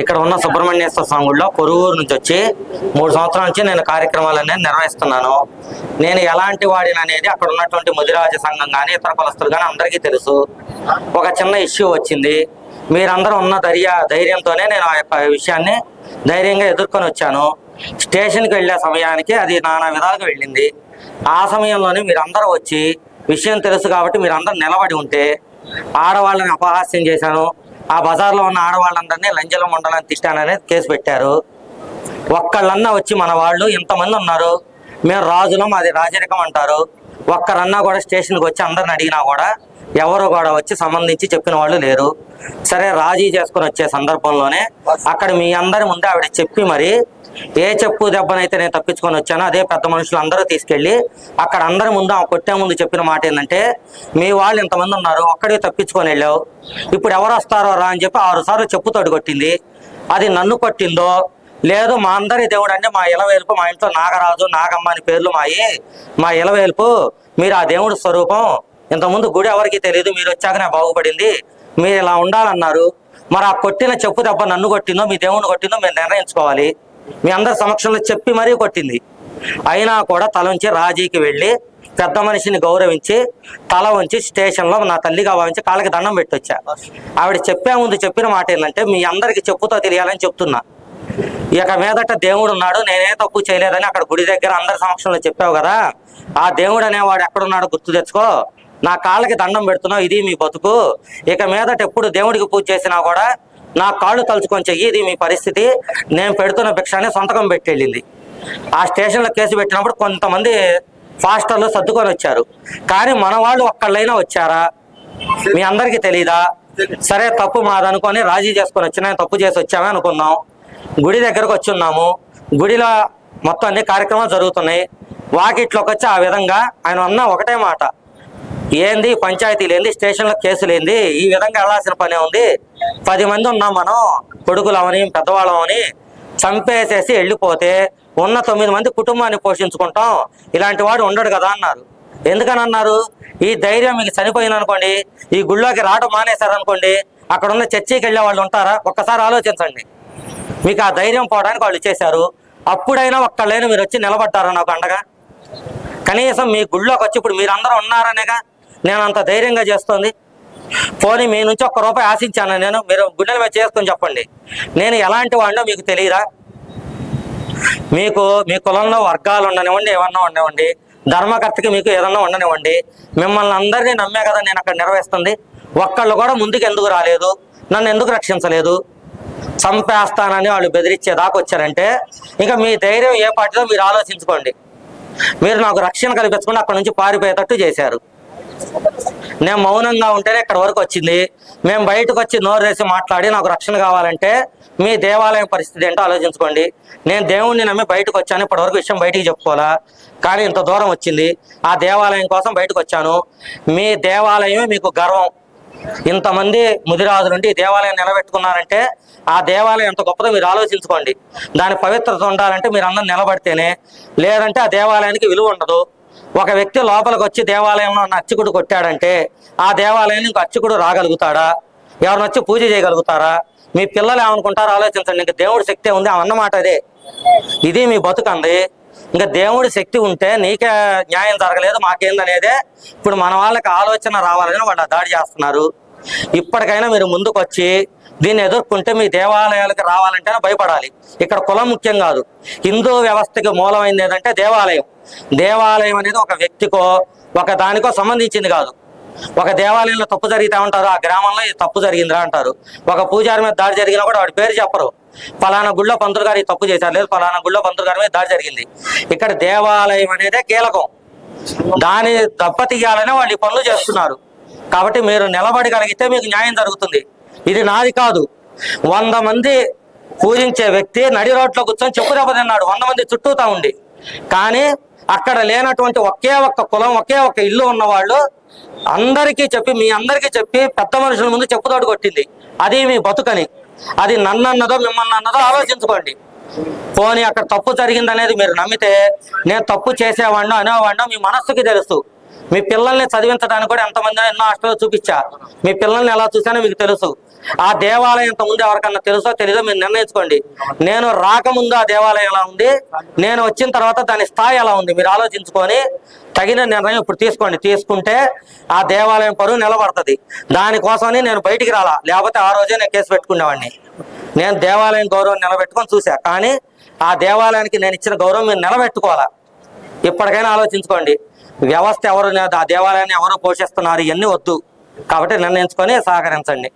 ఇక్కడ ఉన్న సుబ్రహ్మణ్యేశ్వర స్వామి గుడిలో పొరుగురు నుంచి వచ్చి మూడు సంవత్సరాల నుంచి నేను కార్యక్రమాలన్నీ నిర్వహిస్తున్నాను. నేను ఎలాంటి వాడిని అనేది అక్కడ ఉన్నటువంటి ముదిరాజ సంఘం కానీ ఇతర కులస్తులు కానీ అందరికీ తెలుసు. ఒక చిన్న ఇష్యూ వచ్చింది. మీరందరూ ఉన్న ధైర్య ధైర్యంతోనే నేను ఆ యొక్క విషయాన్ని ధైర్యంగా ఎదుర్కొని వచ్చాను. స్టేషన్కి వెళ్ళే సమయానికి అది నానా విధాలుగా వెళ్ళింది. ఆ సమయంలోనే మీరందరూ వచ్చి విషయం తెలుసు కాబట్టి మీరందరూ నిలబడి ఉంటే ఆడవాళ్ళని అపహాస్యం చేశాను. ఆ బజార్లో ఉన్న ఆడవాళ్ళందరినీ లంజల మండలాన్ని తిట్టానని కేసు పెట్టారు. ఒక్కళ్ళన్నా వచ్చి మన వాళ్ళు ఇంతమంది ఉన్నారు. మేము రాజులం అది రాజరికం అంటారు. ఒక్కరన్నా కూడా స్టేషన్కి వచ్చి అందరిని అడిగినా కూడా ఎవరు కూడా వచ్చి సంబంధించి చెప్పిన వాళ్ళు లేరు. సరే రాజీ చేసుకుని వచ్చే సందర్భంలోనే అక్కడ మీ అందరి ముందే ఆవిడ చెప్పి మరి ఏ చెప్పు దెబ్బనైతే నేను తప్పించుకొని వచ్చానో అదే పెద్ద మనుషులు అందరూ తీసుకెళ్ళి అక్కడ అందరి ముందు ఆమె కొట్టే ముందు చెప్పిన మాట ఏంటంటే మీ వాళ్ళు ఇంతమంది ఉన్నారు ఒక్కడే తప్పించుకొని వెళ్ళావు. ఇప్పుడు ఎవరు వస్తారో రా అని చెప్పి ఆరుసార్లు చెప్పుతోటి కొట్టింది. అది నన్ను కొట్టిందో లేదు మా అందరి దేవుడు అంటే మా ఇలవేల్పు మా ఇంట్లో నాగరాజు నాగమ్మ అని పేర్లు మాయి మా ఇలవేల్పు మీరు ఆ దేవుడి స్వరూపం ఇంతకుముందు గుడి ఎవరికి తెలియదు మీరు వచ్చాక నా బాగుపడింది. మీరు ఇలా ఉండాలన్నారు. మరి ఆ కొట్టిన చెప్పు దెబ్బ నన్ను కొట్టిందో మీ దేవుడిని కొట్టిందో మీరు నిర్ణయించుకోవాలి. మీ అందరి సమక్షంలో చెప్పి మరీ కొట్టింది. అయినా కూడా తల ఉంచి రాజీకి వెళ్ళి పెద్ద మనిషిని గౌరవించి తల ఉంచి స్టేషన్లో నా తల్లిగా భావించి కాళ్ళకి దండం పెట్టొచ్చా? ఆవిడ చెప్పే ముందు చెప్పిన మాట ఏంటంటే మీ అందరికి చెప్పుతో తెలియాలని చెప్తున్నా. ఇక మీదట దేవుడు ఉన్నాడు నేనే తప్పు చేయలేదని అక్కడ గుడి దగ్గర అందరి సమక్షంలో చెప్పావు కదా. ఆ దేవుడు అనేవాడు ఎక్కడున్నాడో గుర్తు తెచ్చుకో. నా కాళ్ళకి దండం పెడుతున్నావు ఇది మీ బతుకు. ఇక మీదట ఎప్పుడు దేవుడికి పూజ చేసినా కూడా నా కాళ్ళు తలుచుకొని చెయ్యి ఇది మీ పరిస్థితి. నేను పెడుతున్న భిక్షాన్ని సొంతకం పెట్టేళ్ళింది. ఆ స్టేషన్లో కేసు పెట్టినప్పుడు కొంతమంది ఫాస్టర్లు సర్దుకొని వచ్చారు. కానీ మన వాళ్ళు ఒక్కళ్ళైనా వచ్చారా? మీ అందరికీ తెలీదా? సరే తప్పు మాదనుకొని రాజీ చేసుకొని వచ్చినా తప్పు చేసి వచ్చామే అనుకున్నాం. గుడి దగ్గరకు వచ్చి ఉన్నాము గుడిలో మొత్తం అన్ని కార్యక్రమాలు జరుగుతున్నాయి. వాకిట్లోకి వచ్చి ఆ విధంగా ఆయన అన్న ఒకటే మాట. ఏంది పంచాయతీలు ఏంది స్టేషన్లో కేసులు ఏంది ఈ విధంగా వెళ్ళాల్సిన పనే ఉంది. పది మంది ఉన్నాం మనం కొడుకులమని పెద్దవాళ్ళమని చంపేసేసి వెళ్ళిపోతే ఉన్న తొమ్మిది మంది కుటుంబాన్ని పోషించుకుంటాం. ఇలాంటి వాడు ఉండడు కదా అన్నారు. ఎందుకని అన్నారు? ఈ ధైర్యం మీకు చనిపోయింది అనుకోండి ఈ గుళ్ళోకి రావడం మానేశారు అనుకోండి అక్కడ ఉన్న చర్చికి వెళ్ళే వాళ్ళు ఉంటారా? ఒక్కసారి ఆలోచించండి. మీకు ఆ ధైర్యం పోవడానికి వాళ్ళు చేశారు. అప్పుడైనా ఒక్కళ్ళైనా మీరు వచ్చి నిలబడ్డారా నాకు అండగా? కనీసం మీ గుళ్ళోకి వచ్చి ఇప్పుడు మీరందరూ ఉన్నారనేగా? నేను అంత ధైర్యంగా చేస్తుంది. పోనీ మీ నుంచి ఒక్క రూపాయి ఆశించాను నేను. మీరు గుండెల మీద చేసుకొని చెప్పండి. నేను ఎలాంటి వాడినో మీకు తెలియదా? మీకు మీ కులంలో వర్గాలు ఉండనివ్వండి ఏమన్నా ఉండనివ్వండి. ధర్మకర్తకి మీకు ఏదన్నా ఉండనివ్వండి. మిమ్మల్ని అందరినీ నమ్మే కదా నేను అక్కడ నిర్వహిస్తుంది. ఒక్కళ్ళు కూడా ముందుకు ఎందుకు రాలేదు? నన్ను ఎందుకు రక్షించలేదు? చంపేస్తానని వాళ్ళు బెదిరించే దాకా వచ్చారంటే ఇంకా మీ ధైర్యం ఏ పార్టీలో మీరు ఆలోచించుకోండి. మీరు నాకు రక్షణ కల్పించకుండా అక్కడ నుంచి పారిపోయేటట్టు చేశారు. నేను మౌనంగా ఉంటేనే ఇక్కడ వరకు వచ్చింది. మేము బయటకు వచ్చి నోరు వేసి మాట్లాడి నాకు రక్షణ కావాలంటే మీ దేవాలయం పరిస్థితి ఏంటో ఆలోచించుకోండి. నేను దేవుణ్ణి నమ్మి బయటకు వచ్చాను ఇప్పటివరకు విషయం బయటికి చెప్పుకోవాలా? కానీ ఇంత దూరం వచ్చింది. ఆ దేవాలయం కోసం బయటకు వచ్చాను. మీ దేవాలయమే మీకు గర్వం. ఇంతమంది ముదిరాజులుండి ఈ దేవాలయం నిలబెట్టుకున్నారంటే ఆ దేవాలయం ఎంత గొప్పదో మీరు ఆలోచించుకోండి. దాని పవిత్రత ఉండాలంటే మీరు అందరూ నిలబడితేనే లేదంటే ఆ దేవాలయానికి విలువ ఉండదు. ఒక వ్యక్తి లోపలికి వచ్చి దేవాలయంలో ఉన్న అర్చకుడు కొట్టాడంటే ఆ దేవాలయానికి ఇంకో అర్చకుడు రాగలుగుతాడా? ఎవరిని వచ్చి పూజ చేయగలుగుతారా? మీ పిల్లలు ఏమనుకుంటారో ఆలోచించండి. ఇంకా దేవుడి శక్తి ఉంది. అన్నమాట అదే. ఇది మీ బతుకంది ఇంకా దేవుడి శక్తి ఉంటే నీకే న్యాయం జరగలేదు మాకేందనేదే ఇప్పుడు మన వాళ్ళకి ఆలోచన రావాలని వాళ్ళు దాడి చేస్తున్నారు. ఇప్పటికైనా మీరు ముందుకు వచ్చి దీన్ని ఎదుర్కొంటే మీ దేవాలయాలకు రావాలంటేనే భయపడాలి. ఇక్కడ కులం ముఖ్యం కాదు. హిందూ వ్యవస్థకి మూలమైంది ఏదంటే దేవాలయం. దేవాలయం అనేది ఒక వ్యక్తికో ఒక దానికో సంబంధించింది కాదు. ఒక దేవాలయంలో తప్పు జరిగితే ఉంటారు ఆ గ్రామంలో ఇది తప్పు జరిగిందిరా అంటారు. ఒక పూజారి మీద దాడి జరిగినా కూడా వాడి పేరు చెప్పరు. ఫలానా గుళ్ళో పంతులు గారు తప్పు చేశారు. లేదు ఫలానా గుళ్ళో పంతులు గారి మీద దాడి జరిగింది. ఇక్కడ దేవాలయం అనేదే కీలకం. దాని దెబ్బతీయాలనే వాళ్ళు ఈ పనులు చేస్తున్నారు. కాబట్టి మీరు నిలబడగలిగితే మీకు న్యాయం జరుగుతుంది. ఇది నాది కాదు. వంద మంది పూజించే వ్యక్తి నడి రోడ్లో కూర్చొని చెప్పు దెబ్బ తిన్నాడు వంద మంది చుట్టూతా ఉండి. కానీ అక్కడ లేనటువంటి ఒకే ఒక్క కులం ఒకే ఒక్క ఇల్లు ఉన్నవాళ్ళు అందరికీ చెప్పి మీ అందరికీ చెప్పి పెద్ద మనుషుల ముందు చెప్పుతోడు కొట్టింది. అది మీ బతుకని. అది నన్ను అన్నదో మిమ్మల్ని అన్నదో ఆలోచించుకోండి. పోనీ అక్కడ తప్పు జరిగిందనేది మీరు నమ్మితే నేను తప్పు చేసేవాడినో అనేవాడినో మీ మనస్సుకి తెలుసు. మీ పిల్లల్ని చదివించడానికి కూడా ఎంతమంది ఎన్నో హాస్టల్లో చూపించా. మీ పిల్లల్ని ఎలా చూసానో మీకు తెలుసు. ఆ దేవాలయం ఇంత ముందు ఎవరికన్నా తెలుసో తెలీదో మీరు నిర్ణయించుకోండి. నేను రాకముందు ఆ దేవాలయం ఎలా ఉంది? నేను వచ్చిన తర్వాత దాని స్థాయి ఎలా ఉంది? మీరు ఆలోచించుకొని తగిన నిర్ణయం ఇప్పుడు తీసుకోండి. తీసుకుంటే ఆ దేవాలయం పరువు నిలబడుతుంది. దానికోసమని నేను బయటికి రాలా. లేకపోతే ఆ రోజే నేను కేసు పెట్టుకునేవాడిని. నేను దేవాలయం గౌరవం నిలబెట్టుకొని చూసా కానీ ఆ దేవాలయానికి నేను ఇచ్చిన గౌరవం మీరు నిలబెట్టుకోవాలా? ఇప్పటికైనా ఆలోచించుకోండి. వ్యవస్థ ఎవరు ఆ దేవాలయాన్ని ఎవరు పోషిస్తున్నారు ఇవన్నీ వద్దు. కాబట్టి నిర్ణయించుకొని సహకరించండి.